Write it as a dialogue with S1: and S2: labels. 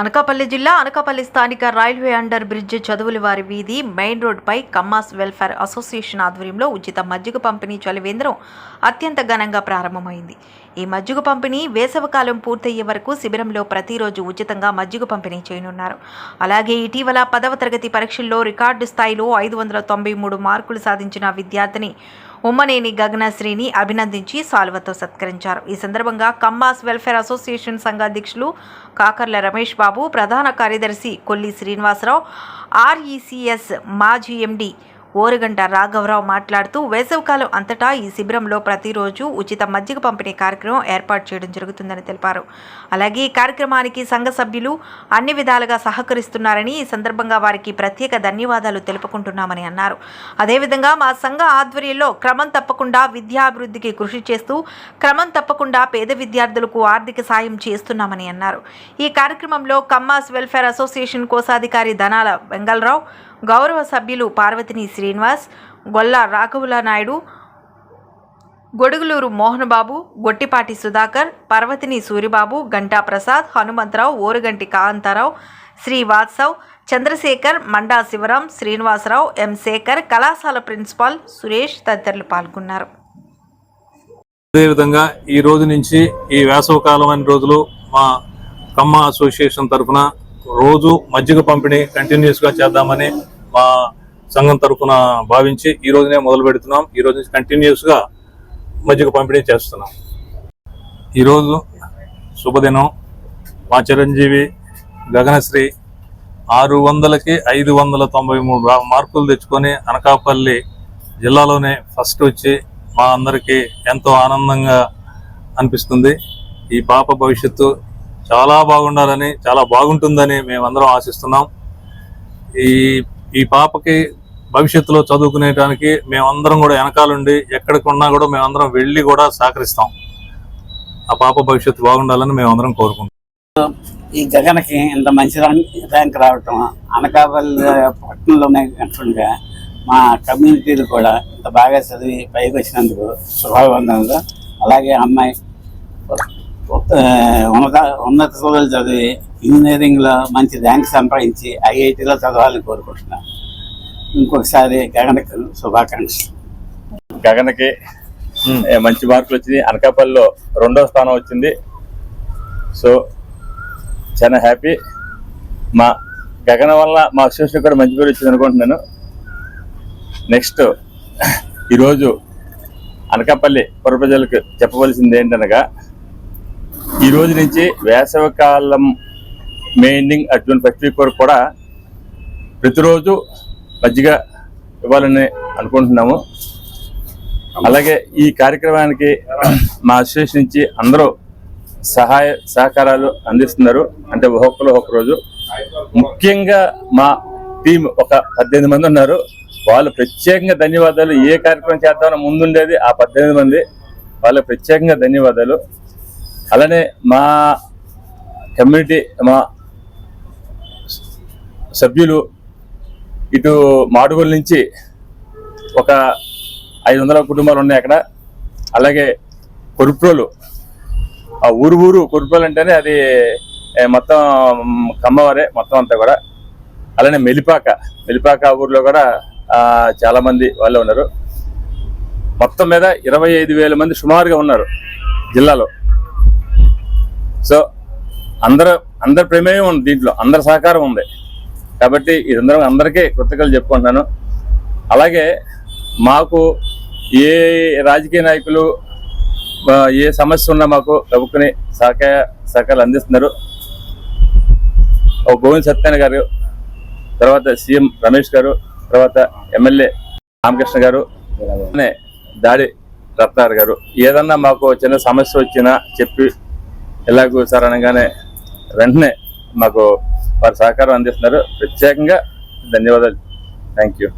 S1: అనకాపల్లి జిల్లా అనకాపల్లి స్థానిక railway under bridge చదువుల వారి వీధి మెయిన్ రోడ్డుపై కమ్మాస్ వెల్ఫేర్ అసోసియేషన్ ఆధ్వర్యంలో ఉచిత మజ్జిగ పంపిణీ చలివేంద్రం అత్యంత ఘనంగా ప్రారంభమైంది. ఈ మజ్జిగ పంపిణీ వేసవకాలం పూర్తయ్యే వరకు శిబిరంలో ప్రతిరోజు ఉచితంగా మజ్జిగ పంపిణీ చేయనున్నారు. అలాగే ఇటీవల పదవ తరగతి పరీక్షల్లో రికార్డు స్థాయిలో ఐదు వందల తొంభై మూడు మార్కులు సాధించిన విద్యార్థిని ఉమ్మనేని గగనశ్రీని అభినందించి సాల్వతో సత్కరించారు. ఈ సందర్భంగా కమ్మాస్ వెల్ఫేర్ అసోసియేషన్ సంఘ అధ్యక్షులు కాకర్ల రమేష్ బాబు ప్రధాన కార్యదర్శి కొల్లి శ్రీనివాసరావు ఆర్ఈసిఎస్ మాజీ ఎండి ఓరుగంట రాఘవరావు మాట్లాడుతూ వేసవికాలం అంతటా ఈ శిబిరంలో ప్రతిరోజు ఉచిత మజ్జిగ పంపిణీ కార్యక్రమం ఏర్పాటు చేయడం జరుగుతుందని తెలిపారు. అలాగే ఈ కార్యక్రమానికి సంఘ సభ్యులు అన్ని విధాలుగా సహకరిస్తున్నారని ఈ సందర్భంగా వారికి ప్రత్యేక ధన్యవాదాలు తెలుపుకుంటున్నామని అన్నారు. అదేవిధంగా మా సంఘ ఆధ్వర్యంలో క్రమం తప్పకుండా విద్యాభివృద్ధికి కృషి చేస్తూ క్రమం తప్పకుండా పేద విద్యార్థులకు ఆర్థిక సాయం చేస్తున్నామని అన్నారు. ఈ కార్యక్రమంలో కమ్మాస్ వెల్ఫేర్ అసోసియేషన్ కోశాధికారి ధనాల వెంగళరావు గౌరవ సభ్యులు పార్వతిని శ్రీనివాస్ గొల్ల రాఘవుల నాయుడు గొడుగులూరు మోహన్బాబు గొట్టిపాటి సుధాకర్ పర్వతిని సూరిబాబు గంటా ప్రసాద్ హనుమంతరావు ఓరుగంటి కాంతారావు శ్రీ వాత్సవ్ చంద్రశేఖర్ మండా శివరాం శ్రీనివాసరావు ఎం శేఖర్ కళాశాల ప్రిన్సిపాల్ సురేష్ తదితరులు పాల్గొన్నారు.
S2: అదేవిధంగా ఈ రోజు నుంచి ఈ వేసవకాలం అనే రోజులు మా కమ్మ అసోసియేషన్ తరఫున రోజు మజ్జిగ పంపిణీ కంటిన్యూస్గా చేద్దామని మా సంఘం తరఫున భావించి ఈ రోజునే మొదలు పెడుతున్నాం. ఈ రోజు నుంచి కంటిన్యూస్గా మజ్జిగ పంపిణీ చేస్తున్నాం. ఈరోజు శుభదినం. మా చిరంజీవి గగనశ్రీ ఆరు వందలకి ఐదు వందల తొంభై మూడు మార్కులు తెచ్చుకొని అనకాపల్లి జిల్లాలోనే ఫస్ట్ వచ్చి మా అందరికీ ఎంతో ఆనందంగా అనిపిస్తుంది. ఈ పాప భవిష్యత్తు చాలా బాగుండాలని చాలా బాగుంటుందని మేమందరం ఆశిస్తున్నాం. ఈ ఈ పాపకి భవిష్యత్తులో చదువుకునేటానికి మేమందరం కూడా వెనకాలండి. ఎక్కడికున్నా కూడా మేమందరం వెళ్ళి కూడా సహకరిస్తాం. ఆ పాప భవిష్యత్తు బాగుండాలని మేమందరం కోరుకుంటాం
S3: ఈ జగన్కి ఇంత మంచి ర్యాంక్ రావటం అనకాపల్లి పట్టణంలోనే కాకుండా మా కమ్యూనిటీలు కూడా ఇంత బాగా చదివి పైకి వచ్చినందుకు శుభాభివందనలు. అలాగే అమ్మాయి ఉన్నత ఉన్నత చదువులు చదివి ఇంజనీరింగ్లో మంచి ర్యాంక్ సంపాదించి ఐఐటిలో చదవాలని కోరుకుంటున్నాను ఇంకొకసారి గగనకు శుభాకాంక్షలు.
S4: గగనకి మంచి మార్కులు వచ్చింది అనకాపల్లిలో రెండో స్థానం వచ్చింది. సో చాలా హ్యాపీ. మా గగన వల్ల మా అసోసియేషన్ కూడా మంచి పేరు వచ్చింది అనుకుంటున్నాను. నెక్స్ట్ ఈరోజు అనకాపల్లి పుర ప్రజలకు చెప్పవలసింది ఏంటనగా ఈ రోజు నుంచి వేసవికాలం May ending June first week వరకు కూడా ప్రతిరోజు మజ్జిగ ఇవ్వాలని అనుకుంటున్నాము. అలాగే ఈ కార్యక్రమానికి మా అసోసియేషన్ నుంచి అందరూ సహాయ సహకారాలు అందిస్తున్నారు. అంటే ఒక్కొక్కరు ఒక్కొక్క రోజు. ముఖ్యంగా మా టీం ఒక పద్దెనిమిది మంది ఉన్నారు. వాళ్ళు ప్రత్యేకంగా ధన్యవాదాలు. ఏ కార్యక్రమం చేద్దామని ముందుండేది ఆ పద్దెనిమిది మంది. వాళ్ళకి ప్రత్యేకంగా ధన్యవాదాలు. అలానే మా కమ్యూనిటీ మా సభ్యులు ఇటు మాడుగుల నుంచి ఒక ఐదు వందల కుటుంబాలు ఉన్నాయి అక్కడ. అలాగే కొరుప్రోలు. ఆ ఊరు ఊరు కొరుప్రోలు అంటేనే అది మొత్తం కమ్మవారే మొత్తం అంతా కూడా. అలానే మెలిపాక మెలిపాక ఊర్లో కూడా చాలామంది వాళ్ళు వాళ్ళే ఉన్నారు. మొత్తం మీద ఇరవై ఐదు వేల మంది సుమారుగా ఉన్నారు జిల్లాలో. సో అందరూ అందరి ప్రమేయం ఉంది దీంట్లో అందరి సహకారం ఉంది. కాబట్టి ఇదందరం అందరికీ కృతజ్ఞతలు చెప్పుకుంటున్నాను. అలాగే మాకు ఏ రాజకీయ నాయకులు ఏ సమస్య ఉన్నా మాకు ప్రభుత్వని సహకార సహకారాలు అందిస్తున్నారు. ఒక గోవింద్ సత్యనారాయణ గారు తర్వాత సీఎం రమేష్ గారు తర్వాత ఎమ్మెల్యే రామకృష్ణ గారు దాడి రత్నార్ గారు. ఏదన్నా మాకు చిన్న సమస్య వచ్చినా చెప్పి ఎలాగో సార్ అనగానే వెంటనే మాకు వారి సహకారం అందిస్తున్నారు. ప్రత్యేకంగా ధన్యవాదాలు. Thank you